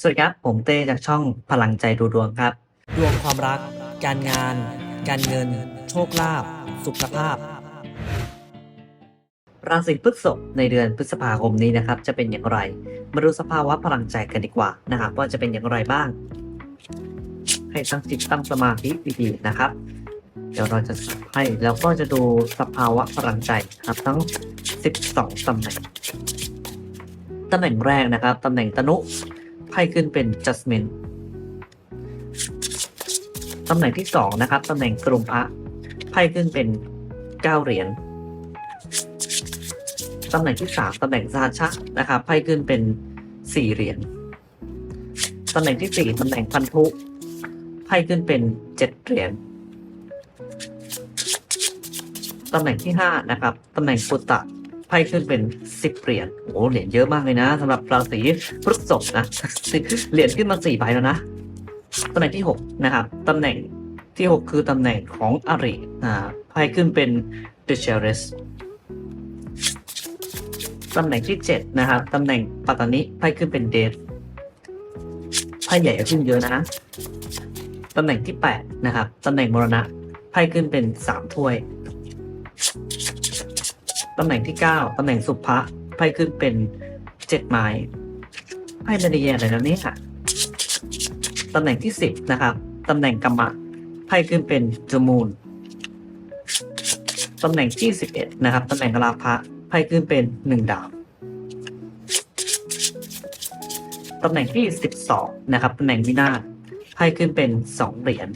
สวัสดีครับ ผมเต้จากช่องพลังใจดูดวงครับ ดวงความรัก การงาน การเงิน โชคลาภสุขภาพ ราศีพฤษภในเดือนพฤษภาคมนี้นะครับ จะเป็นอย่างไร มาดูสภาวะพลังใจกันดีกว่านะครับว่าจะเป็นอย่างไรบ้าง ให้ตั้งจิตตั้งสมาธิดีๆนะครับ เดี๋ยวเราจะสับให้แล้วก็จะดูสภาวะพลังใจครับทั้ง 12ตำแหน่งตำแหน่งแรกนะครับตำแหน่งตนุ ไพ่ขึ้นเป็น judgment ตำแหน่งที่สองนะครับตำแหน่งกลุ่มพระไพ่ขึ้นเป็นเก้าเหรียญตำแหน่งที่สามตำแหน่งราชะนะครับไพ่ขึ้นเป็นสี่เหรียญตำแหน่งที่สี่ตำแหน่งพันธุไพ่ขึ้นเป็นเจ็ดเหรียญตำแหน่งที่ห้านะครับตำแหน่งปุตตะ พ่ขึ้นเป็นสิบเหรียญโอ้เหรียญเยอะมากเลยนะสำหรับราศีพฤษภนะเหรียญขึ้นมาสี่ใบแล้วนะตำแหน่งที่หกนะครับตำแหน่งที่หกคือตำแหน่งของอริอ่าไพ่ขึ้นเป็น The c h e r i s ตำแหน่งที่7นะครับตำแหน่งปัตตานิไพ่ขึ้นเป็นเดทไพ่ใหญ่ขึ้นเยอะนะตำแหน่งที่8นะครับตำแหน่งมรณะไพ่ขึ้นเป็น3ถ้วยำแหน่งที่ 9ตำแหน่งสุภะไพ่ขึ้นเป็น7ไม้ไพ่ไม่ได้แย่เลยนะนี่ยตำแหน่งที่ 10 นะครับตำแหน่งกรรมะไพ่ขึ้นเป็นจมูนตำแหน่งที่ 11 นะครับตำแหน่งราภะไพ่ขึ้นเป็น1ดาวตำแหน่งที่ 12 นะครับตำแหน่งวินาศไพ่ขึ้นเป็น2เหรียญ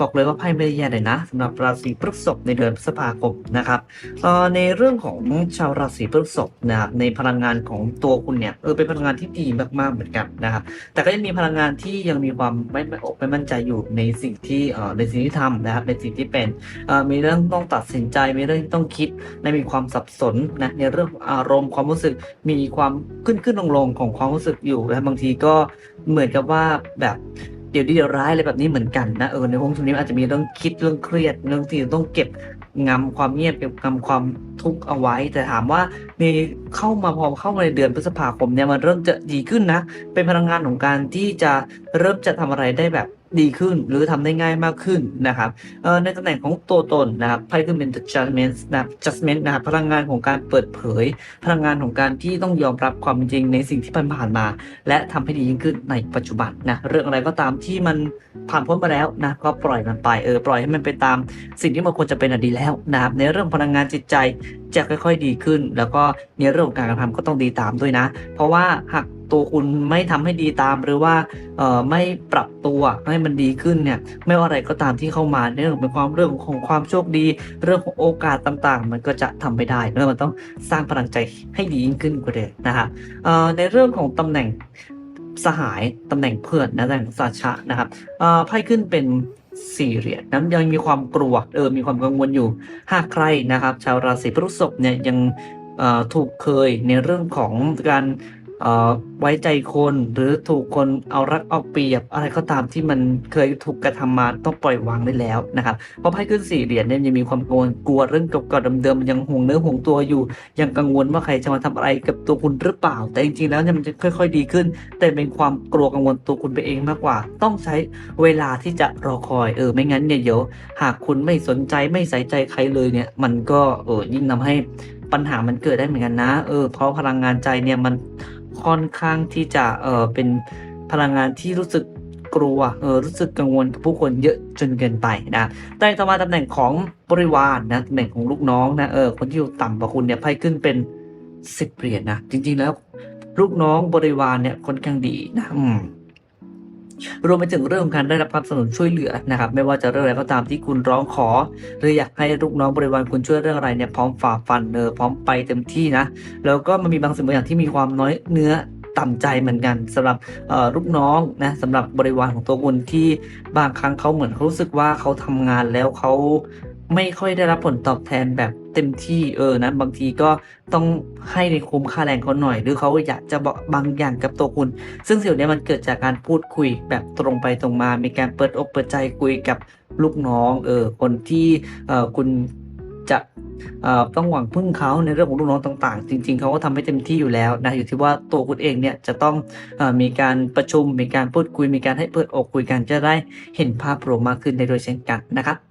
บอกเลยว่าไพ่ไม่ได้แย่เลยนะสำหรับราศีพฤษภในเดือนพฤษภาคมนะครับในเรื่องของชาวราศีพฤษภนะครับในพลังงานของตัวคุณเนี่ยเออเป็นพลังงานที่ดีมากๆเหมือนกันนะครับแต่ก็ยังมีพลังงานที่ยังมีความไม่ไม่อกไม่มั่นใจอยู่ในสิ่งที่เอ่อในสิ่งที่ทำนะครับในสิ่งที่เป็นเอ่อมีเรื่องต้องตัดสินใจมีเรื่องที่ต้องคิดและมีความสับสนนะในเรื่ององอารมณ์ความรู้สึกมีความขึ้นขึ้นลงลงของความรู้สึกอยู่และบางทีก็เหมือนกับว่าแบบ เดี๋ยวดีเดี๋ยวร้ายอะไรแบบนี้เหมือนกันนะเออในห้องช่วงนี้อาจจะมีเรื่องคิดเรื่องเครียดเรื่องที่ต้องเก็บงำความเงียบเก็บงำความทุกข์เอาไว้ แต่ถามว่ามีเข้ามาพอเข้ามาในเดือนพฤษภาคมเนี่ยมันเริ่มจะดีขึ้นนะ เป็นพลังงานของการที่จะเริ่มจะทำอะไรได้แบบ ดีขึ้นหรือทำได้ง่ายมากขึ้นนะครับในตำแหน่งของตัวตนนะครับไพ่ขึ้นเป็น judgment นะครับ judgment นะครับพลังงานของการเปิดเผย พลังงานของการที่ต้องยอมรับความจริงในสิ่งที่ผ่านมา และทำให้ดียิ่งขึ้นในปัจจุบันนะเรื่องอะไรก็ตามที่มันผ่านพ้นมาแล้วนะก็ปล่อยมันไปเออปล่อยให้มันไปตามสิ่งที่มันควรจะเป็นอดีแล้วนะครับในเรื่องพลังงานจิตใจจะค่อย ๆ ดีขึ้น แล้วก็ในเรื่องของการกระทำก็ต้องดีตามด้วยนะ เพราะว่าหาก ตัวคุณไม่ทำให้ดีตามหรือว่าเอ่อไม่ปรับตัวให้มันดีขึ้นเนี่ยไม่ว่าอะไรก็ตามที่เข้ามาในเรื่องเป็นความเรื่องของความโชคดี เรื่องของโอกาสต่างๆ มันก็จะทำไม่ได้แล้วมันต้องสร้างพลังใจให้ดียิ่งขึ้นกว่าเดิมนะครับเอ่อในเรื่องของตำแหน่งสหายตำแหน่งเพื่อนนะตำแหน่งสาชะนะครับเอ่อไพ่ขึ้นเป็นสี่เหรียญนั้นยังมีความกลัวเออมีความกังวลอยู่หากใครนะครับ ชาวราศีพฤษภเนี่ยยังถูกเคยในเรื่องของการ ไว้ใจคนหรือถูกคนเอารัดเอาเปรียบ อะไรก็ตามที่มันเคยถูกกระทำมาต้องปล่อยวางได้แล้วนะครับเพราะไพ่ขึ้นสี่เหรียญเนี่ยยังมีความกังวลกลัวเรื่องเก่าๆเดิมๆมันยังห่วงเนื้อห่วงตัวอยู่ ยังกังวลว่าใครจะมาทำอะไรกับตัวคุณหรือเปล่า แต่จริงๆแล้วเนี่ยมันจะค่อย ๆ ดีขึ้น แต่เป็นความกลัวกังวลตัวคุณไปเองมากกว่า ต้องใช้เวลาที่จะรอคอยเออไม่งั้นเนี่ยเดี๋ยวหากคุณไม่สนใจไม่ใส่ใจใครเลยเนี่ยมันก็เออยิ่งทำให้ปัญหามันเกิดได้เหมือนกันนะ เออ เพราะพลังงานใจเนี่ยมัน ค่อนข้างที่จะเออเป็นพลังงานที่รู้สึกกลัวเออรู้สึกกังวลกับผู้คนเยอะจนเกินไปนะแต่ต่อมาตำแหน่งของบริวารนะตำแหน่งของลูกน้องนะเออคนที่อยู่ต่ำกว่าคุณเนี่ยไพ่ขึ้นเป็นสิบเหรียญนะจริงๆแล้ว ลูกน้องบริวารเนี่ยค่อนข้างดีนะอืม รวมไปถึงเรื่องของการได้รับความสนับสนุนช่วยเหลือนะครับ ไม่ว่าจะเรื่องอะไรก็ตามที่คุณร้องขอ หรืออยากให้ลูกน้องบริวารคุณช่วยเรื่องอะไรเนี่ยพร้อมฝ่าฟันเออพร้อมไปเต็มที่นะแล้วก็มันมีบางสิ่งบางอย่างที่มีความน้อยเนื้อต่ำใจเหมือนกันสำหรับลูกน้องนะสำหรับบริวารของตัวคุณที่บางครั้งเขาเหมือนเขารู้สึกว่าเขาทำงานแล้วเขา ไม่ค่อยได้รับผลตอบแทนแบบเต็มที่เออนะบางทีก็ต้องให้ในคุ้มค่าแรงเขาหน่อย หรือเขาอยากจะบอกบางอย่างกับตัวคุณ ซึ่งสิ่งนี้มันเกิดจากการพูดคุยแบบตรงไปตรงมา มีการเปิดอกเปิดใจคุยกับลูกน้องเออคนที่เออคุณจะเอ่อต้องหวังพึ่งเขาในเรื่องของลูกน้องต่างๆ จริง ๆเขาก็ทำให้เต็มที่อยู่แล้วนะอยู่ที่ว่าตัวคุณเองเนี่ยจะต้องเออมีการประชุมมีการพูดคุยมีการให้เปิดอกคุยกันจะได้เห็นภาพรวมมากขึ้นในโดยเช่นกันนะครับ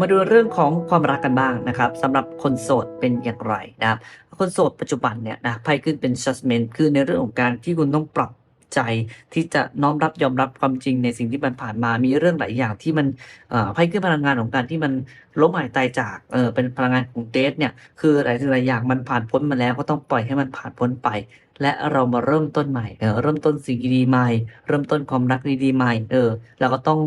มาดูเรื่องของความรักกันบ้างนะครับสำหรับคนโสดเป็นอย่างไรนะครับคนโสดปัจจุบันเนี่ยนะไพ่ขึ้นเป็น judgment คือในเรื่องของการที่คุณต้องปรับใจที่จะน้อมรับยอมรับความจริงในสิ่งที่มันผ่านมา มีเรื่องหลายอย่างที่มันไพ่ขึ้นพลังงานของการที่มันล้มหายตายจากเออเป็นพลังงานของเดทเนี่ยคือหลายสิ่งหลายอย่างมันผ่านพ้นมาแล้วก็ต้องปล่อยให้มันผ่านพ้นไป และเรามาเริ่มต้นใหม่เออเริ่มต้นสิ่งดีๆใหม่ เริ่มต้นความรักดีๆใหม่เออเราก็ต้อง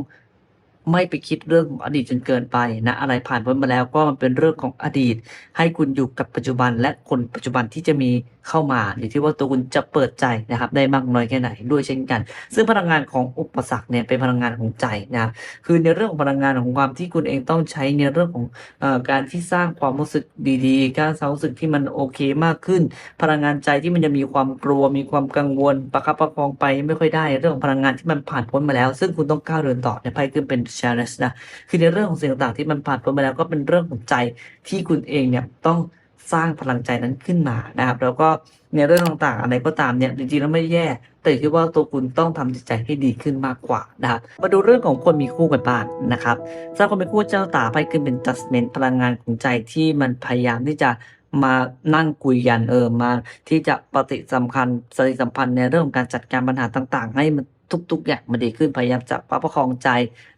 ไม่ไปคิดเรื่องของอดีตจนเกินไปนะอะไรผ่านพ้นมาแล้วก็มันเป็นเรื่องของอดีต ให้คุณอยู่กับปัจจุบันและคนปัจจุบันที่จะมีเข้ามาอยู่ที่ว่าตัวคุณจะเปิดใจนะครับ ได้มากน้อยแค่ไหนด้วยเช่นกัน ซึ่งพลังงานของอุปสรรคเนี่ยเป็นพลังงานของใจนะครับคือในเรื่องของพลังงานของความที่คุณเองต้องใช้ในเรื่องของอการที่สร้างความรู้สึกดีๆการสร้างรู้สึกที่มันโอเคมากขึ้น พลังงานใจที่มันจะมีความกลัว มีความกังวลประคับประคองไปไม่ค่อยได้เรื่องของพลังงานที่มันผ่านพ้นมาแล้ว ซึ่งคุณต้องก้าวเดินต่อในไพ่ขึ้นเป็น challenge นะ คือในเรื่องของสิ่งต่างๆที่มันผ่านพ้นมาแล้วก็เป็นเรื่องของใจที่คุณเองเนี่ยต้องสร้างพลังใจนั้นขึ้นมานะครับ แล้วก็ในเรื่องต่างๆ อะไรก็ตามเนี่ยจริงๆแล้วไม่แย่ แต่อยู่ที่ว่าตัวคุณต้องทำจิตใจให้ดีขึ้นมากกว่านะครับ มาดูเรื่องของคนมีคู่กันบ้างนะครับสำหรับคนมีคู่เจ้าตาไพ่ขึ้นเป็น judgment พลังงานของใจที่มันพยายามที่จะมานั่งคุยกันเออมาที่จะปฏิสัมพันธ์สติสัมพันธ์ในเรื่องของการจัดการปัญหาต่าง ๆ ให้มัน ทุกๆอย่างมันดีขึ้นพยายามจะประประคองใจ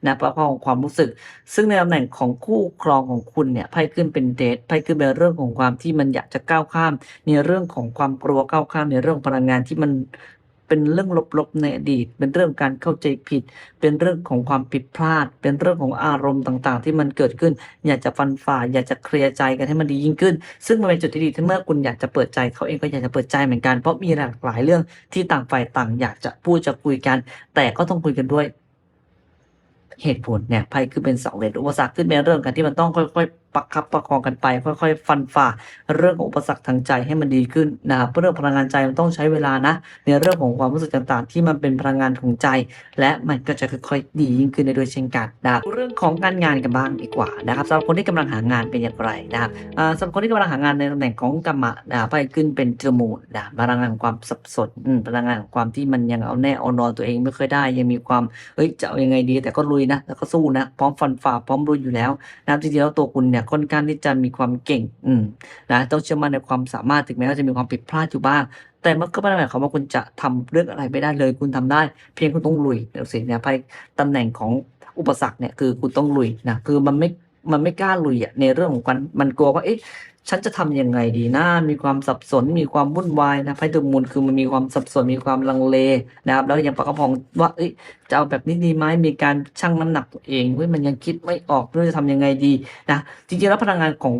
นะประประคองความรู้สึก ซึ่งในตำแหน่งของคู่ครองของคุณเนี่ยไพ่ขึ้นเป็นเดทไพ่ขึ้นเป็นเรื่องของความที่มันอยากจะก้าวข้าม ในเรื่องของความกลัวก้าวข้ามในเรื่องพลังงานที่มัน เป็นเรื่องลบๆในอดีต เป็นเรื่องการเข้าใจผิด เป็นเรื่องของความผิดพลาด เป็นเรื่องของอารมณ์ต่างๆ ที่มันเกิดขึ้น อยากจะฟันฝ่า อยากจะเคลียร์ใจกันให้มันดียิ่งขึ้น ซึ่งมันเป็นจุดที่ดีที่เมื่อคุณอยากจะเปิดใจเขาเองก็อยากจะเปิดใจเหมือนกัน เพราะมีหลากหลายเรื่องที่ต่างฝ่ายต่างอยากจะพูดจะคุยกัน แต่ก็ต้องคุยกันด้วยเหตุผลเนี่ยไพ่คือเป็นเสาเหล็กอุปสรรคขึ้นเป็นเรื่องกันที่มันต้องค่อยๆ ประคับประคองกันไป ค่อยๆ ฟันฝ่าเรื่องของอุปสรรคทางใจให้มันดีขึ้นนะครับเรื่องพลังงานใจมันต้องใช้เวลานะ ในเรื่องของความรู้สึกต่างๆ ที่มันเป็นพลังงานของใจ และมันก็จะค่อยๆดียิ่งขึ้นในโดยเช่นกันนะครับเรื่องของการงานกันบ้างดีกว่านะครับสำหรับคนที่กำลังหางานเป็นอย่างไรนะครับสำหรับคนที่กำลังหางานในตำแหน่งของกรรมะนะครับไปขึ้นเป็นจมูกนะพลังงานความสับสนพลังงานของความที่มันยังเอาแน่เอานอนตัวเองไม่เคยได้ ยังมีความเอ้ยจะเอายังไงดีแต่ก็ลุยนะแล้วก็สู้นะพร้อมฟันฝ่าพร้อมลุยอยู่แล้วนะจริงๆแล้วตัวคุณเนี่ยค่อนข้างที่จะมีความเก่ง อืมนะต้องเชื่อมั่นในความสามารถถึงแม้ว่าจะมีความผิดพลาดอยู่บ้าง แต่มันก็ไม่ได้หมายความว่าคุณจะทำเรื่องอะไรไม่ได้เลย คุณทำได้ เพียงคุณต้องลุยเดี๋ยวสิเนี่ยไพ่ตำแหน่งของอุปสรรคเนี่ยคือคุณต้องลุยนะคือมันไม่มันไม่กล้าลุยอะในเรื่องของมันมันกลัวว่าเอ๊ะ ฉันจะทำยังไงดีนะมีความสับสนมีความวุ่นวายนะไพ่ตัวมูลคือมันมีความสับสนมีความลังเลนะครับ แล้วยังประคับประคองว่าเอ้ยจะเอาแบบนี้ดีไหมมีการชั่งน้ำหนักตัวเองเว้ยมันยังคิดไม่ออกว่าจะทำยังไงดีนะจริงๆแล้วพลังงานของ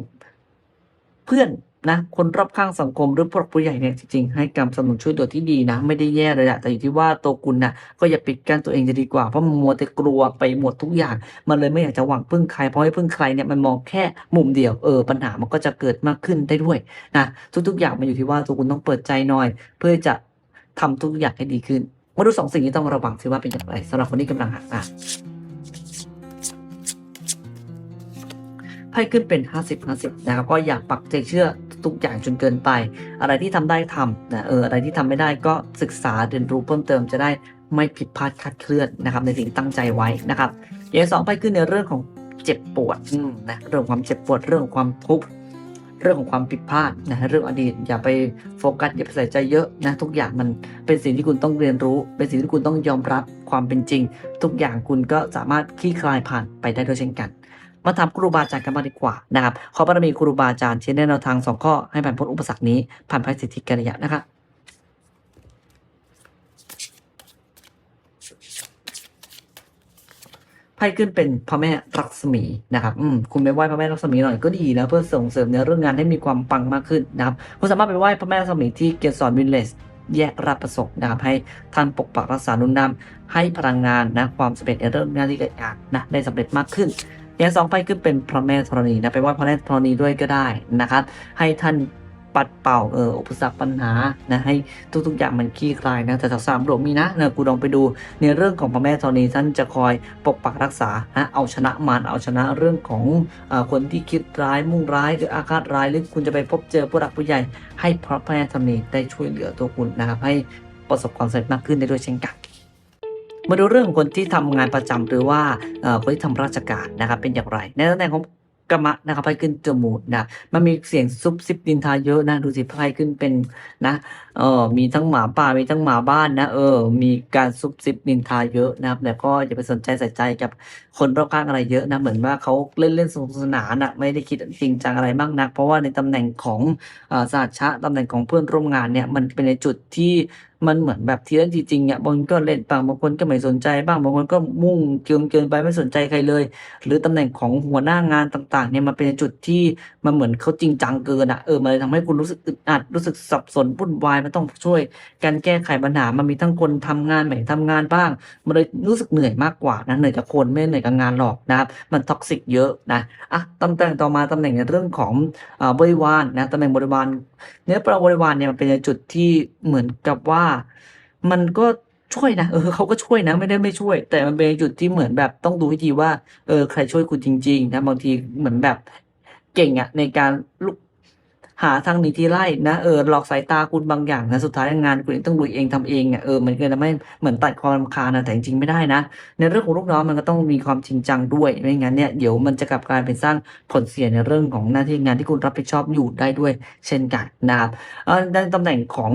เพื่อน นะคนรอบข้างสังคมหรือผู้หลักผู้ใหญ่เนี่ยจริงๆให้การสนับสนุนช่วยตัวที่ดีนะ ไม่ได้แย่เลยอะแต่อยู่ที่ว่าตัวคุณนะก็อย่าปิดกั้นตัวเองจะดีกว่าเพราะมันมัวแต่กลัวไปหมดทุกอย่าง มันเลยไม่อยากจะหวังพึ่งใครเพราะให้พึ่งใครเนี่ยมันมองแค่มุมเดียวเออปัญหามันก็จะเกิดมากขึ้นได้ด้วยนะทุกๆอย่างมันอยู่ที่ว่าตัวคุณต้องเปิดใจหน่อย เพื่อจะทำทุกอย่างให้ดีขึ้นมาดูสองสิ่งที่ต้องระวังซิว่าเป็นอย่างไรสำหรับคนที่กำลังหางา นไพ่ขึ้นเป็น 50 50นะครับก็อย่าปักใจเชื่อทุกอย่างจนเกินไป อะไรที่ทำได้ทำนะเอออะไรที่ทำไม่ได้ก็ศึกษาเรียนรู้เพิ่มเติมจะได้ไม่ผิดพลาดคลาดเคลื่อนนะครับในสิ่งที่ตั้งใจไว้นะครับอย่างที่สองไพ่ขึ้นในเรื่องของเจ็บปวดนะเรื่องความเจ็บปวดเรื่องของความทุกข์เรื่องของความผิดพลาดนะเรื่องอดีตอย่าไปโฟกัสอย่าไปใส่ใจเยอะนะทุกอย่างมันเป็นสิ่งที่คุณต้องเรียนรู้ เป็นสิ่งที่คุณต้องยอมรับความเป็นจริง ทุกอย่างคุณก็สามารถคลี่คลายผ่านไปได้ด้วยเช่นกัน มาถามครูบาอาจารย์กันบ้างดีกว่านะครับขอบารมีครูบาอาจารย์ชี้แนะแนวทางสองข้อให้ผ่านพ้นอุปสรรคนี้ผ่านภัยสิทธิกัลยะนะครับไพ่ขึ้นเป็นพระแม่รักษมีนะครับ อืม คุณไปไหว้พระแม่รักษมีหน่อยก็ดีนะเพื่อส่งเสริมในเรื่องงานให้มีความปังมากขึ้นนะครับ คุณสามารถไปไหว้พระแม่รักษมีที่เกียรติสอนวินเลสแยกราชประสงค์นะครับ ให้ท่านปกปักรักษานุนนำให้พลังงานนะความสำเร็จในเรื่องงานที่เกิดงานนะได้สำเร็จมากขึ้น อย่างสองไปขึ้นเป็นพระแม่ธรณีนะไปไหว้พระแม่ธรณีด้วยก็ได้นะครับ ให้ท่านปัดเป่าเอออุปสรรคปัญหานะให้ทุกๆอย่างมันคลี่คลายนะแต่สามหลวงมีนะเนะกูลองไปดูในเรื่องของพระแม่ธรณีท่านจะคอยปกปักรักษานะเอาชนะมารเอาชนะเรื่องของอคนที่คิดร้ายมุ่งร้ายหรืออาฆาตร้ายหรือคุณจะไปพบเจอผู้หลักผู้ใหญ่ให้พระแม่ธรณีได้ช่วยเหลือตัวคุณนะครับให้ประสบความสำเร็จมากขึ้นได้ด้วยเช่นกัน มาดูเรื่องของคนที่ทำงานประจำหรือว่าคนที่ทำราชการนะครับเป็นอย่างไร ในตำแหน่งของกรรมะนะครับไพ่ขึ้นจมูกนะมันมีเสียงซุบซิบดินทาเยอะนะดูสิไพ่ขึ้นเป็นนะเออมีทั้งหมาป่ามีทั้งหมาบ้านนะเออ มีการซุบซิบดินทาเยอะนะครับแต่ก็อย่าไปสนใจใส่ใจกับคนรอบข้างอะไรเยอะนะเหมือนว่าเขาเล่นเล่นสนุกสนานอะไม่ได้คิดจริงจังอะไรมากนัก เพราะว่าในตำแหน่งของเอ่อสหัชชะตำแหน่งของเพื่อนร่วมงานเนี่ยมันเป็นในจุดที่ มันเหมือนแบบทีเล่นจริงอะบางคนก็เล่นบ้างบางคนก็ไม่สนใจบ้างบางคนก็มุ่งเกินเกินไปไม่สนใจใครเลย หรือตำแหน่งของหัวหน้างานต่างๆเนี่ยมันเป็นจุดที่มันเหมือนเขาจริงจังเกินอะเออมันเลยทำให้คุณรู้สึกอึดอัดรู้สึกสับสนวุ่นวายมันต้องช่วยการแก้ไขปัญหามันมีทั้งคนทำงานไม่ทำงานบ้าง มันเลยรู้สึกเหนื่อยมากกว่านะเหนื่อยกับคนไม่เหนื่อยกับงานหรอกนะครับมันท็อกซิกเยอะนะอะตำแหน่งต่อมาตำแหน่งในเรื่องของอ่าบริวารนะตำแหน่งบริวารเนื้อปลาบริวารเนี่ยมันเป็นจุดที่เหมือนกับว่ามันก็ช่วยนะเออเขาก็ช่วยนะไม่ได้ไม่ช่วย แต่มันเป็นจุดที่เหมือนแบบต้องดูให้ดีว่า เออ ใครช่วยคุณจริงๆนะบางทีเหมือนแบบเก่งอะในการลุก หาทางหนีทีไล่นะเออหลอกสายตาคุณบางอย่างนะสุดท้ายงานคุณเองต้องลุยเองทำเองอะเออมันก็จะไม่เหมือนตัดความรำคาญนะแต่จริงๆไม่ได้นะ ในเรื่องของลูกน้องมันก็ต้องมีความจริงจังด้วยไม่งั้นเนี่ยเดี๋ยวมันจะกลับกลายเป็นสร้างผลเสียในเรื่องของหน้าที่งานที่คุณรับผิดชอบอยู่ได้ด้วย เช่นกันนะครับในตำแหน่งของ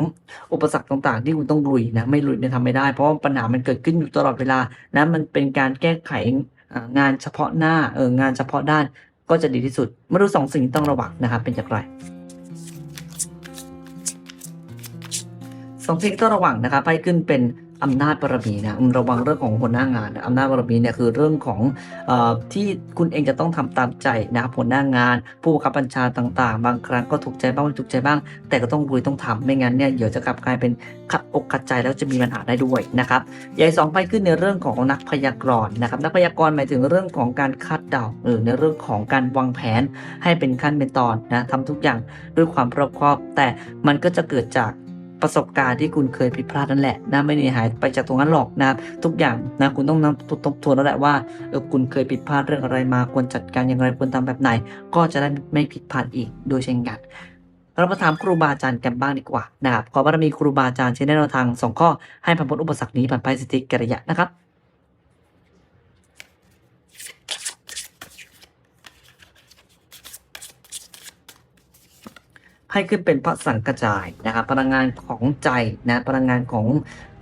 อุปสรรคต่างๆ ที่คุณต้องลุยนะไม่ลุยเนี่ยทำไม่ได้เพราะว่าปัญหามันเกิดขึ้นอยู่ตลอดเวลานะมันเป็นการแก้ไขงานเฉพาะหน้าเอองานเฉพาะด้านก็จะดีที่สุดมาดูสองสิ่งที่ต้องระวังนะครับเป็นอย่างไร สองสิ่งที่ต้องระวังนะครับให้ขึ้นเป็นอำนาจบารมีนะระวังเรื่องของหัวหน้างานนะอำนาจบารมีเนี่ยคือเรื่องของอที่คุณเองจะต้องทำตามใจนะครับหัวหน้างาน ผู้บังคับบัญชาต่างๆ บางครั้งก็ถูกใจบ้างไม่ถูกใจบ้าง แต่ก็ต้องรุยต้องทำไม่งั้นเนี่ยเดี๋ยวจะกลับกลายเป็นขัดอกขัดใจแล้วจะมีปัญหาได้ด้วยนะครับใหญ่สองไปขึ้นในเรื่องของนักพยากรณ์นะครับนักพยากรณ์หมายถึงเรื่องของการคาดเดาหรือในเรื่องของการวางแผนให้เป็นขั้นเป็นตอนนะทำทุกอย่างด้วยความรอบคอบ แต่มันก็จะเกิดจาก ประสบการณ์ที่คุณเคยผิดพลาดนั่นแหละนะไม่ได้หายไปจากตรงนั้นหรอกนะครับทุกอย่างนะคุณต้องนำทบทวนแล้วแหละว่าเออคุณเคยผิดพลาดเรื่องอะไรมาควรจัดการอย่างไรควรทำแบบไหน ก็จะได้ไม่ผิดพลาดอีกโดยเช่นกันเรามาถามครูบาอาจารย์กันบ้างดีกว่านะครับขอบารมีครูบาอาจารย์ใช้แนวทางสองข้อให้ผ่านพ้นอุปสรรคนี้ผ่านไปสิทธิกิริยะนะครับ ให้ขึ้นเป็นพระสังกระจายนะครับพลังงานของใจนะพลังงานของ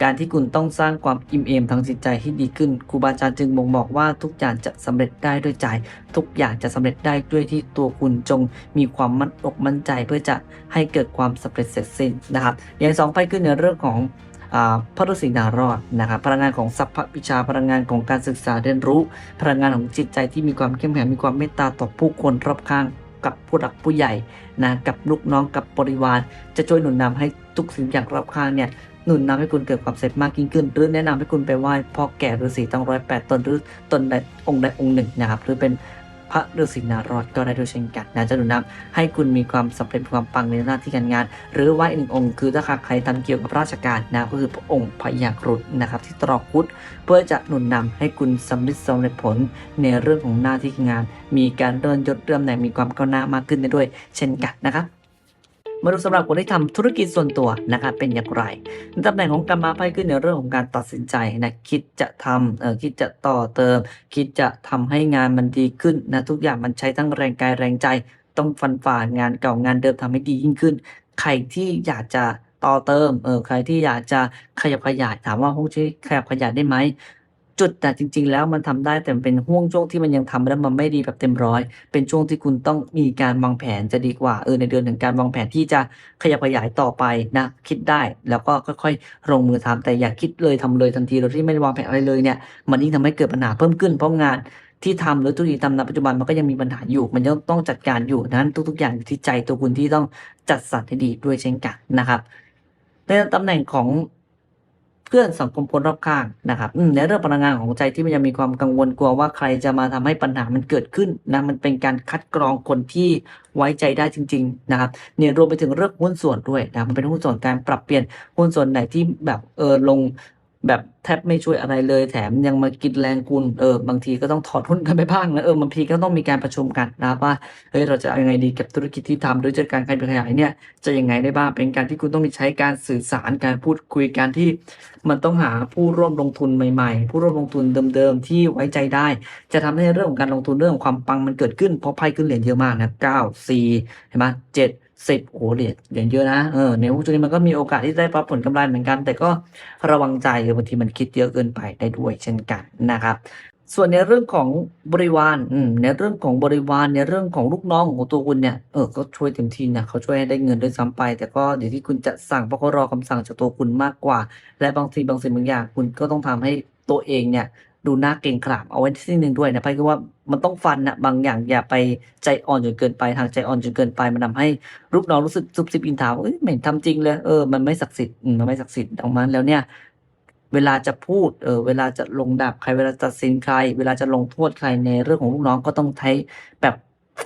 การที่คุณต้องสร้างความอิ่มเอมทางจิตใจให้ดีขึ้นครูบาอาจารย์จึงบ่งบอกว่าทุกอย่างจะสำเร็จได้ด้วยใจ ทุกอย่างจะสำเร็จได้ด้วยที่ตัวคุณจงมีความมั่นอกมั่นใจ เพื่อจะให้เกิดความสำเร็จเสร็จสิ้นนะครับ อย่างสองไปขึ้นในเรื่องของพระฤาษีนารอดนะครับพลังงานของสัพพวิชาพลังงานของการศึกษาเรียนรู้ พลังงานของจิตใจที่มีความเข้มแข็งมีความเมตตาต่อผู้คนรอบข้าง กับผู้หลักผู้ใหญ่นะกับลูกน้องกับบริวาร จะช่วยหนุนนำให้ทุกสิ่งอย่างรอบข้างเนี่ยหนุนนำให้คุณเกิดความสำเร็จมากยิ่งขึ้น หรือแนะนำให้คุณไปไหว้พ่อแก่ฤาษีตั้งร้อยแปดตนหรือตนใดองค์ใดองค์หนึ่งนะครับหรือเป็น พระฤาษีนารอดก็ได้ด้วยเช่นกันนะจะหนุนนำให้คุณมีความสำเร็จความปังในหน้าที่การงาน หรือว่าอีกหนึ่งองค์คือถ้าใครทำเกี่ยวกับราชการนะก็คือพระองค์พญากรุฑนะครับที่ตรอกพุทธเพื่อจะหนุนนำให้คุณสำเร็จสำเร็จผลในเรื่องของหน้าที่การงาน มีการเลื่อนยศเลื่อนแหน่งมีความก้าวหน้ามากขึ้นได้ด้วย เช่นกันนะครับ มาดูสำหรับคนที่ทำธุรกิจส่วนตัวนะครับเป็นอย่างไรตำแหน่งของกรรมาไพ่ขึ้นในเรื่องของการตัดสินใจนะคิดจะทำเออคิดจะต่อเติม คิดจะทำให้งานมันดีขึ้นนะทุกอย่างมันใช้ทั้งแรงกายแรงใจ ต้องฟันฝ่างานเก่างานเดิมทำให้ดียิ่งขึ้น ใครที่อยากจะต่อเติม เออ ใครที่อยากจะขยับขยาย ถามว่าพวกที่ขยับขยายได้ไหม จุดแต่จริง ๆ แล้วมันทำได้แต่เป็นห่วงช่วงที่มันยังทำแล้วมันไม่ดีแบบเต็มร้อย เป็นช่วงที่คุณต้องมีการวางแผนจะดีกว่าเออในเดือนถึงการวางแผนที่จะขยับขยายต่อไปนะคิดได้แล้วก็ค่อยๆลงมือทำแต่อย่าคิดเลยทำเลยทันทีโดยที่ไม่วางแผนอะไรเลยเนี่ยมันยิ่งทำให้เกิดปัญหาเพิ่มขึ้นเพราะงานที่ทำหรือธุรกิจทำในปัจจุบันมันก็ยังมีปัญหาอยู่ มันยังต้องจัดการอยู่นั้นทุก ๆ อย่างอยู่ที่ใจตัวคุณที่ต้องจัดสรรให้ดีด้วยเช่นกันนะครับในตำแหน่งของ เพื่อนสังคมคนรอบข้างนะครับในเรื่องพลังงานของใจที่มันยังมีความกังวลกลัวว่าใครจะมาทำให้ปัญหามันเกิดขึ้นนะมันเป็นการคัดกรองคนที่ไว้ใจได้จริง ๆ นะครับเนี่ยรวมไปถึงเรื่องหุ้นส่วนด้วยนะมันเป็นหุ้นส่วนการปรับเปลี่ยนหุ้นส่วนไหนที่แบบเออลง แบบแทบไม่ช่วยอะไรเลย แถมยังมากินแรงคุณเออบางทีก็ต้องถอดหุ้นกันไปบ้างนะเออบางทีก็ต้องมีการประชุมกันนะว่าเฮ้ยเราจะเอายังไงดีกับธุรกิจที่ทำหรือจะการขยายเนี่ยจะยังไงได้บ้างเป็นการที่คุณต้องมีใช้การสื่อสารการพูดคุยการที่ มันต้องหาผู้ร่วมลงทุนใหม่ๆ ผู้ร่วมลงทุนเดิมๆที่ไว้ใจได้ จะทำให้เรื่องของการลงทุนเรื่องของความปังมันเกิดขึ้นเพราะไพ่ขึ้นเหรียญเยอะมากนะเก้าสี่เห็นไหมเจ็ด สิบโอ้เหรียญเหรียญเยอะนะเออในหุ้นตัวนี้มันก็มีโอกาสที่ได้รับผลกำไรเหมือนกัน แต่ก็ระวังใจบางทีมันคิดเยอะเกินไปได้ด้วยเช่นกันนะครับส่วนในเรื่องของบริวารในเรื่องของบริวารในเรื่องของลูกน้องของตัวคุณเนี่ย เออ ก็ช่วยเต็มที่นะเขาช่วยให้ได้เงินด้วยซ้ำไป แต่ก็เดี๋ยวที่คุณจะสั่งเพราะเขารอคำสั่งจากตัวคุณมากกว่า และบางทีบางสิ่งบางอย่างคุณก็ต้องทำให้ตัวเองเนี่ย ดูน่าเก่งขามเอาไว้ที่หนึ่งด้วยนะไพ่ก็ว่ามันต้องฟันนะบางอย่างอย่าไปใจอ่อนจนเกินไปทางใจอ่อนจนเกินไปมันทำให้รูปน้องรู้สึกซุบซิบอินทาว่าเอ้ยไม่เห็นทำจริงเลยเออมันไม่ศักดิ์สิทธิ์มันไม่ศักดิ์สิทธิ์ออกมาแล้วเนี่ยเวลาจะพูด เออ เวลาจะลงดาบใคร เวลาตัดสินใคร เวลาจะลงโทษใครในเรื่องของลูกน้องก็ต้องใช้แบบ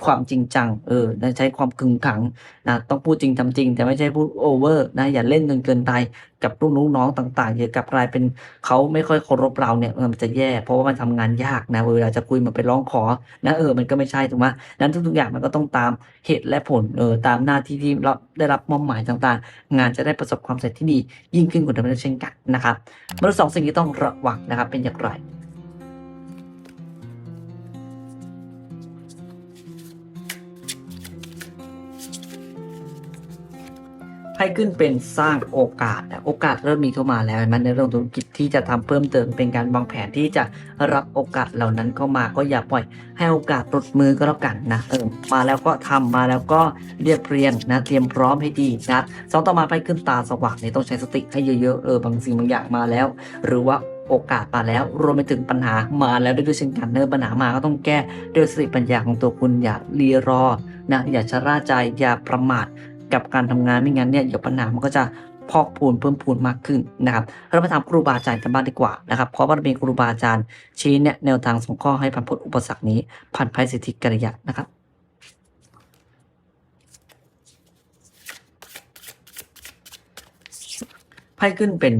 ความจริงจัง เออใช้ความขึงขังนะต้องพูดจริงทำจริง แต่ไม่ใช่พูดโอเวอร์นะอย่าเล่นจนเกินไปกับลูกน้องน้องต่างๆอย่ากลับกลายเป็นเขาไม่ค่อยเคารพเราเนี่ยมันจะแย่เพราะว่ามันทำงานยากนะเวลาจะคุยมันไปร้องขอนะเออมันก็ไม่ใช่ถูกไหมนั้นทุกๆอย่างมันก็ต้องตามเหตุและผลเออตามหน้าที่ที่เราได้รับมอบหมายต่างๆ งานจะได้ประสบความสำเร็จที่ดียิ่งขึ้นกว่าเดิมเช่นกันนะครับมาดูสองสิ่งที่ต้องระวังนะครับเป็นอย่างไร ให้ขึ้นเป็นสร้างโอกาสโอกาสเริ่มมีเข้ามาแล้วมันในเรื่องธุรกิจที่จะทำเพิ่มเติมเป็นการวางแผนที่จะรับโอกาสเหล่านั้นเข้ามาก็อย่าปล่อยให้โอกาสหลุดมือก็แล้วกันนะเออมาแล้วก็ทำมาแล้วก็เรียบเรียงนะเตรียมพร้อมให้ดีนะสองต่อมาไปขึ้นตาสว่างเนี่ยต้องใช้สติให้เยอะๆเออบางสิ่งบางอย่างมาแล้ว หรือว่าโอกาสมาแล้วรวมไปถึงปัญหามาแล้วด้วยเช่นกันเนอปัญหามาก็ต้องแก้ด้วยสติปัญญาของตัวคุณอย่ารีรอนะอย่าชะล่าใจอย่าประมาท กับการทำงานไม่งั้นเนี่ยเดี๋ยวปัญหามันก็จะพอกพูนเพิ่มพูนมากขึ้นนะครับเรามาถามครูบาอาจารย์กันบ้างดีกว่านะครับเพราะว่าเป็นครูบาอาจารย์ชี้เนี่ยแนวทางสองข้อให้ผ่านพ้นอุปสรรคนี้ผ่านภัยสิทธิกิริยะนะครับไพ่ขึ้นเป็น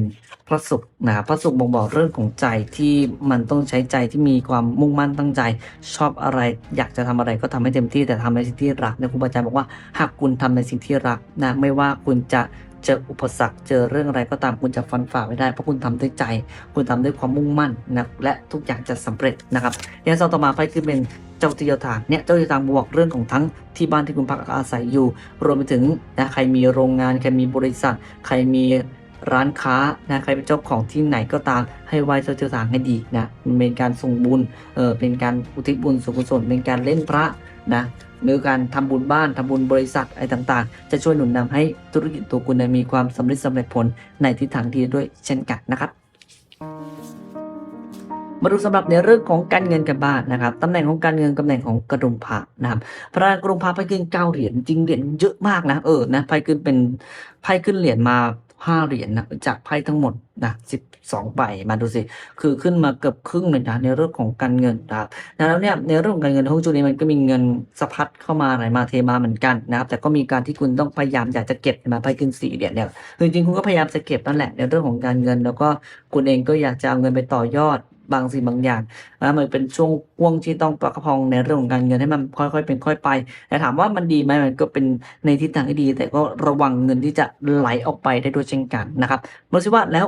พระศุกร์นะครับพระศุกร์บ่งบอกเรื่องของใจที่มันต้องใช้ใจที่มีความมุ่งมั่นตั้งใจ ชอบอะไร อยากจะทำอะไรก็ทำให้เต็มที่แต่ทำในสิ่งที่รักเนี่ยครูบาอาจารย์บอกว่าหากคุณทำในสิ่งที่รักนะไม่ว่าคุณจะเจออุปสรรคเจอเรื่องอะไรก็ตามคุณจะฟันฝ่าไม่ได้เพราะคุณทำด้วยใจ คุณทำด้วยความมุ่งมั่นนะและทุกอย่างจะสำเร็จนะครับอย่างต่อมาไฟคือเป็นเจ้าที่เจ้าทางเนี่ยเจ้าที่เจ้าทางบอกเรื่องของทั้งที่บ้านที่คุณพักอาศัยอยู่ รวมไปถึงนะใครมีโรงงานใครมีบริษัท ใครมี ร้านค้านะใครเป็นเจ้าของที่ไหนก็ตามให้ไหว้เจ้าเจ้างให้ดีนะมันเป็นการส่งบุญเออเป็นการอุทิศบุญสุขกุศลเป็นการเล่นพระนะหรือการทำบุญบ้านทำบุญบริษัทอะไรต่างๆ จะช่วยหนุนนำให้ธุรกิจตัวคุณมีความสำเร็จสำเร็จผลในทิศทางที่ด้วยเช่นกันนะครับมาดูสำหรับในเรื่องของการเงินกันบ้างนะครับตำแหน่งของการเงินตำแหน่งของกระดุมพระนะครับพระกระดุมพระไพ่ขึ้นเก้าเหรียญจริงเหรียญเยอะมากนะเออนะไพ่ขึ้นเป็นไพ่ขึ้นเหรียญมา ห้าเหรียญนะจากไพ่ทั้งหมดนะสิบสองใบมาดูสิ คือขึ้นมาเกือบครึ่งเลยนะในเรื่องของการเงินนะครับแล้วเนี่ยในเรื่องของการเงินห้องจุนี้มันก็มีเงินสะพัดเข้ามาไหลมาเทมาเหมือนกันนะครับ แต่ก็มีการที่คุณต้องพยายามอยากจะเก็บมาไพ่ขึ้นสี่เหรียญเนี่ยคือจริงๆคุณก็พยายามจะเก็บนั่นแหละในเรื่องของการเงิน แล้วก็คุณเองก็อยากจะเอาเงินไปต่อยอด บางสิ่งบางอย่างนะมันเป็นช่วงห่วงที่ต้องประคับประคองในเรื่องของการเงินให้มันค่อยๆ เป็นค่อยไป แต่ถามว่ามันดีไหมมันก็เป็นในทิศทางที่ดี แต่ก็ระวังเงินที่จะไหลออกไปได้ด้วยเช่นกันนะครับมาสิว่าแล้ว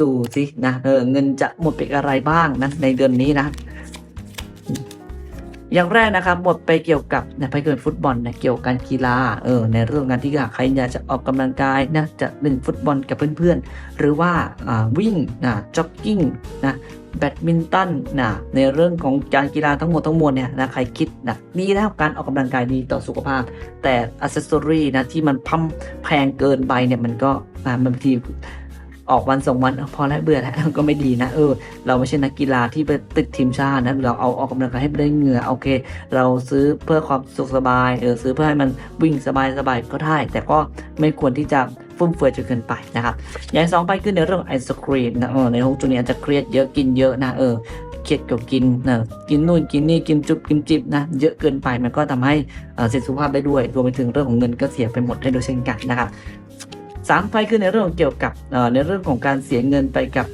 ดูสินะเออเงินจะหมดไปอะไรบ้างนะในเดือนนี้นะอย่างแรกนะครับหมดไปเกี่ยวกับนะไปเกินฟุตบอลนะเกี่ยวกับการกีฬาเออในเรื่องงานที่หากใครอยากจะออกกำลังกายนะจะเล่นฟุตบอลกับเพื่อนๆ หรือว่าอ่าวิ่งนะจ็อกกิ้งนะ แบดมินตันนะในเรื่องของการกีฬาทั้งหมดทั้งมวลเนี่ยนะใครคิดนะดีแล้วการออกกำลังกายดีต่อสุขภาพ แต่อัซเซอรี่นะที่มันพัมแพงเกินไปเนี่ยมันก็อ่าบางทีออกวันสองวันพอแล้วเบื่อแล้วก็ไม่ดีนะเออเราไม่ใช่นักกีฬาที่ไปติดทีมชาตินะเราเอาออกกำลังกายให้ได้เหงื่อโอเค เราซื้อเพื่อความสุขสบายเออซื้อเพื่อให้มันวิ่งสบายสบายก็ได้แต่ก็ไม่ควรที่จะ ฟุ่มเฟือยจนเกินไปนะครับอย่างสองไปคือในเรื่องไอศครีมนะเออในห้องจุนี้อาจจะเครียดเยอะกินเยอะนะเออเครียดกับกินนะกินนู่นกินนี่กินจุบกินจิบนะเยอะเกินไปมันก็ทำให้เอ่อเสียสุขภาพได้ด้วยรวมไปถึงเรื่องของเงินก็เสียไปหมดได้ด้วยเช่นกันนะครับสามไปคือในเรื่องเกี่ยวกับเอ่อในเรื่องของการเสียเงินไปกับ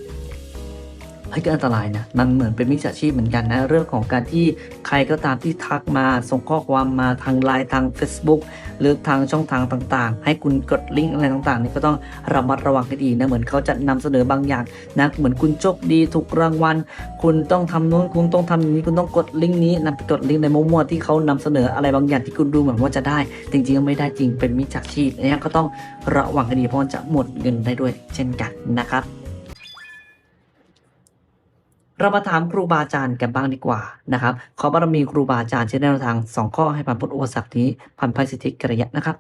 ให้ก็อันตรายนะมันเหมือนเป็นมิจฉาชีพเหมือนกันนะเรื่องของการที่ใครก็ตามที่ทักมาส่งข้อความมาทางไลน์ทาง Facebook หรือทางช่องทางต่างๆ ให้คุณกดลิงก์อะไรต่างๆนี่ก็ต้องระมัดระวังให้ดีนะเหมือนเขาจะนำเสนอบางอย่างนะเหมือนคุณโชคดีถูกรางวัล คุณต้องทำนู้นคุณต้องทำอย่านี้คุณต้องกดลิงก์นี้นะไปกดลิงก์ในมั่วๆที่เขานำเสนออะไรบางอย่างที่คุณดูเหมือนว่าจะได้ จริงๆก็ไม่ได้จริงเป็นมิจฉาชีพอันนี้ก็ต้องระวังให้ดีเพราะจะหมดเงินได้ด้วย เช่นกันนะครับ เรามาถามครูบาอาจารย์กันบ้างดีกว่านะครับขอบารมีครูบาอาจารย์เช้แนวทางสองข้อให้ผ่านพ้นอุปสรรคนี้ผ่านภัยสิทธิกระยะนะครับ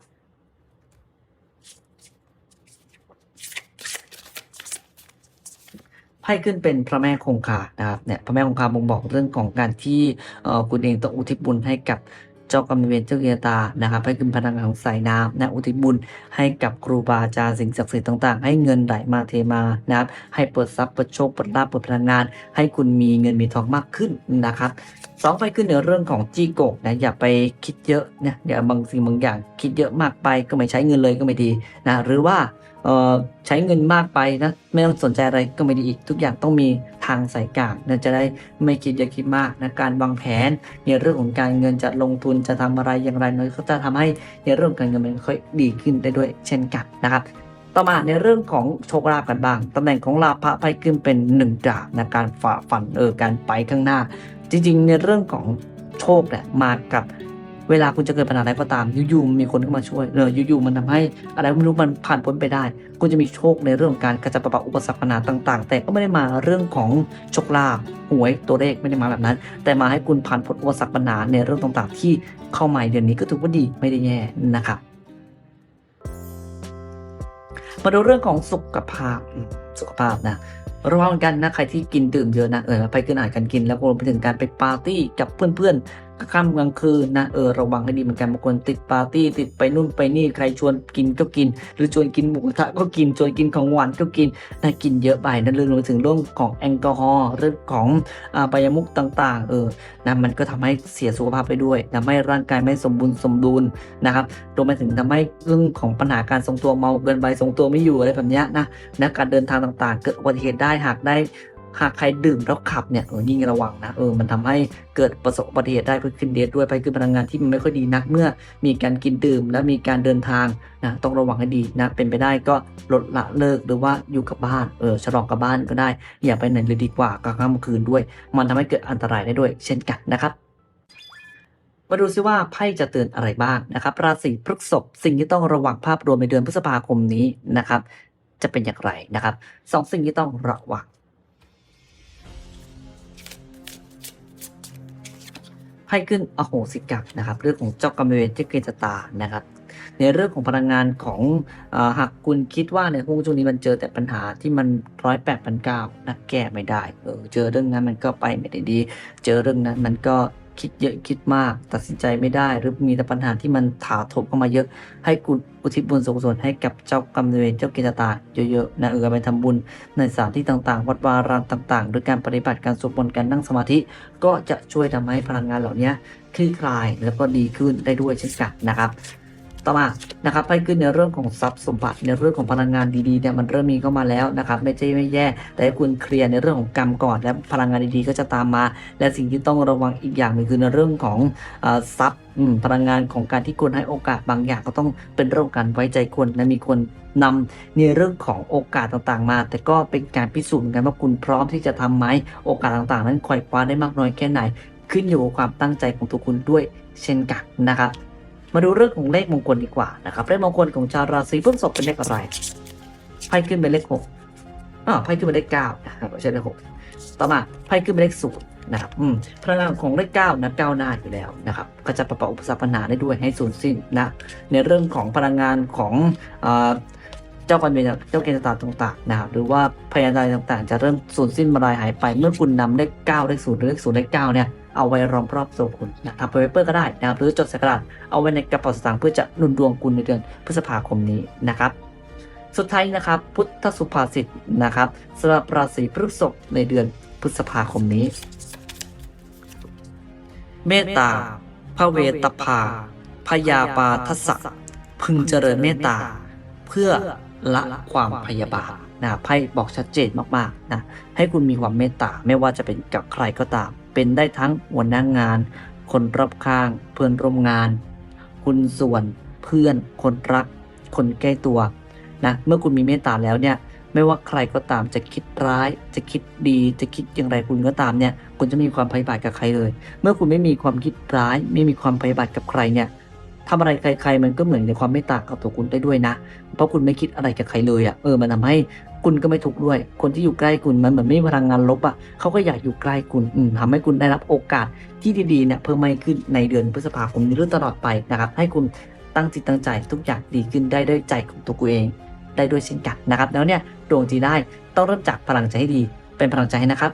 ไพ่ขึ้นเป็นพระแม่คงคานะครับเนี่ยพระแม่คงคาบ่งบอกเรื่องของการที่คุณเองต้องอุทิศบุญให้กับ เจ้ากรรมนายเวรเจ้าเกียตานะครับให้ขึ้นพลังของสายน้ำนะอุทิศบุญให้กับครูบาอาจารย์สิ่งศักดิ์สิทธิ์ต่างๆ ให้เงินไหลมาเทมานะครับให้เปิดทรัพย์เปิดโชคเปิดลาภเปิดพลังงาน ให้คุณมีเงินมีทองมากขึ้นนะครับสองไปขึ้นในเรื่องของจี้โกะนะอย่าไปคิดเยอะนะอย่าบางสิ่งบางอย่าง คิดเยอะมากไปก็ไม่ใช้เงินเลยก็ไม่ดีนะหรือว่า เอ่อใช้เงินมากไปนะ ไม่ต้องสนใจอะไรก็ไม่ดีอีก ทุกอย่างต้องมีทางสายกลางนะจะได้ไม่คิดอย่าคิดมากนะการวางแผนในเรื่องของการเงินจะลงทุนจะทำอะไรอย่างไรนะก็จะทำให้ในเรื่องการเงินมันค่อยดีขึ้นได้ด้วย เช่นกันนะครับต่อมาในเรื่องของโชคลาภกันบ้างตำแหน่งของลาภะไพ่ขึ้นเป็นหนึ่งดาบนะการฝ่าฟันเออการไปข้างหน้า จริงๆ ในเรื่องของโชคเนี่ยมากับ เวลาคุณจะเกิดปัญหาอะไรก็ตามอยู่ๆมีคนเข้ามาช่วยเอออยู่ๆมันทำให้อะไรไม่รู้มันผ่านพ้นไปได้ คุณจะมีโชคในเรื่องของการกระจัดประปาอุปสรรคปัญหาต่าง ๆ แต่ก็ไม่ได้มาเรื่องของโชคลาภหวยตัวเลขไม่ได้มาแบบนั้น แต่มาให้คุณผ่านพ้นอุปสรรคปัญหาในเรื่องต่างๆ ที่เข้ามาในเดือนนี้ก็ถือว่าดีไม่ได้แย่นะครับมาดูเรื่องของสุขภาพสุขภาพนะระวังกันนะใครที่กินดื่มเยอะนะเออไปกินอาหารกันกินแล้วรวมไปถึงการไปปาร์ตี้กับเพื่อนๆค่ำกลางคืนนะเออระวังให้ดีเหมือนกันบางคนติดปาร์ตี้ติดไปนู่นไปนี่ใครชวนกินก็กิน หรือชวนกินหมูกระทะก็กินชวนกินของหวานก็กินนะกินเยอะไปนั่นเรื่องรวมถึงเรื่องของแอลกอฮอล์เรื่องของอ่าปยมุกต่าง ๆ เออนะมันก็ทำให้เสียสุขภาพไปด้วยทำให้ร่างกายไม่สมบูรณ์สมดุลนะครับรวมไปถึงทำให้เรื่องของปัญหาการทรงตัวเมาเกินไปทรงตัวไม่อยู่อะไรแบบนี้นะนะการเดินทางต่างๆ เกิดอุบัติเหตุได้หากได้ หากใครดื่มแล้วขับเนี่ยเออยิ่งระวังนะเออมันทำให้เกิดประสบอุบัติเหตุได้เพื่อขึ้นเดทด้วยไปคือพลังงานที่มันไม่ค่อยดีนักเมื่อมีการกินดื่มและมีการเดินทางนะต้องระวังให้ดีนะเป็นไปได้ก็ลดละเลิกหรือว่าอยู่กับบ้านเออฉลองกับบ้านก็ได้ อย่าไปไหนเลยดีกว่ากลางค่ำคืนด้วย มันทำให้เกิดอันตรายได้ด้วย เช่นกันนะครับมาดูซิว่าไพ่จะเตือนอะไรบ้างนะครับราศีพฤษภสิ่งที่ต้องระวังภาพรวมในเดือนพฤษภาคมนี้นะครับจะเป็นอย่างไรนะครับสองสิ่งที่ต้องระวัง ไพ่ขึ้นอโหสิกรรมนะครับ เรื่องของเจ้ากรรมเวรที่เกณฑ์ตานะครับ ในเรื่องของพลังงานของอหากคุณคิดว่าในช่วงนี้มันเจอแต่ปัญหาที่มันร้อยแปดพันเก้านะแก้ไม่ได้เออเจอเรื่องนั้นมันก็ไปไม่ได้ดี เจอเรื่องนั้นมันก็ คิดเยอะคิดมาก ตัดสินใจไม่ได้ หรือมีแต่ปัญหาที่มันถาโถมเข้ามาเยอะ ให้กุณอุทิศบุญส่วนให้กับเจ้ากรรมนายเวรเจ้ากิจตาเยอะๆนะเออไปทำบุญในสถานที่ต่างๆ วัดวารามต่างๆ หรือการปฏิบัติการสวดมนต์การนั่งสมาธิ ก็จะช่วยทำให้พลังงานเหล่านี้คลี่คลายแล้วก็ดีขึ้นได้ด้วยเช่นกันนะครับ ต่อมานะครับไปขึ้นในเรื่องของทรัพย์สมบัติในเรื่องของพลังงานดีๆเนี่ยมันเริ่มมีเข้ามาแล้วนะครับไม่ใช่ไม่แย่ แต่คุณเคลียร์ในเรื่องของกรรมก่อน และพลังงานดีๆก็จะตามมา และสิ่งที่ต้องระวังอีกอย่างหนึ่งคือในเรื่องของทรัพย์พลังงานของการที่คุณให้โอกาสบางอย่างก็ต้องเป็นเรื่องการไว้ใจคนและมีคนนำในเรื่องของโอกาสต่างๆมา แต่ก็เป็นการพิสูจน์เหมือนกันว่าคุณพร้อมที่จะทำไหมโอกาสต่างๆ นั้นคอยคว้าได้มากน้อยแค่ไหน ขึ้นอยู่กับความตั้งใจของตัวคุณด้วยเช่นกันนะครับ มาดูเรื่องของเลขมงคลดีกว่านะครับเลขมงคลของชาวราศีพฤษภเป็นเลขอะไรไพ่ขึ้นเป็นเลขหกอ่าไพ่ขึ้นเป็นเลขเก้านะครับไม่ใช่เลขหกต่อมาไพ่ขึ้นเป็นเลขศูนย์นะครับอืมพลังงานของเลขเก้านะก้าวหน้าอยู่แล้วนะครับก็จะประปาอุปสรรคปัญหาได้ด้วยให้สูญสิ้นนะในเรื่องของพลังงานของอ่าเจ้าการเวรเจ้าเกณฑ์ต่างต่างๆนะครับหรือว่าพยานใดต่างๆ จะเริ่มสูญสิ้นมาลายหายไป เมื่อคุณนำเลขเก้าเลขศูนย์หรือเลขศูนย์เลขเก้าเนี่ย เอาไว้รอมรอบตัวคุณนะทำเปเปอร์ก็ได้นะครับหรือจดใส่กระดาษเอาไว้ในกระเป๋าสตางค์เพื่อจะหนุนดวงคุณในเดือนพฤษภาคมนี้นะครับ สุดท้ายนะครับ พุทธสุภาษิตนะครับสำหรับราศีพฤษภในเดือนพฤษภาคมนี้ เมตตาพระเวตภาพยาปาทัสสะพึงเจริญเมตตา เพื่อละความพยาบาท นะไพ่บอกชัดเจนมากๆนะให้คุณมีความเมตตาไม่ว่าจะเป็นกับใครก็ตาม เป็นได้ทั้งหัวหน้างงาน คนรอบข้าง เพื่อนร่วมงาน คุณส่วนเพื่อนคนรัก คนใกล้ตัวนะเมื่อคุณมีเมตตาแล้วเนี่ยไม่ว่าใครก็ตามจะคิดร้าย จะคิดดี จะคิดอย่างไรคุณก็ตามเนี่ยคุณจะมีความพยาบาทกับใครเลย เมื่อคุณไม่มีความคิดร้าย ไม่มีความพยาบาทกับใครเนี่ยทำอะไรใครๆมันก็เหมือนในความเมตตากับตัวคุณได้ด้วยนะ เพราะคุณไม่คิดอะไรกับใครเลยอะ่ะเออมันทำให้ คุณก็ไม่ทุกข์ด้วย คนที่อยู่ใกล้คุณมันเหมือนไม่มีพลังงานลบอะ่ะเขาก็อยากอยู่ใกล้คุณอืมทำให้คุณได้รับโอกาสที่ดีๆเนี่ยเพิ่มมากขึ้นในเดือนพฤษภาคมนี้หรือตลอดไปนะครับ ให้คุณตั้งจิตตั้งใจทุกอย่างดีขึ้นได้ด้วยใจของตัวกูเอง ได้ด้วยเช่นกันนะครับ แล้วเนี่ยดวงที่ได้ต้องเริ่มจากพลังใจให้ดี เป็นพลังใจให้นะครับ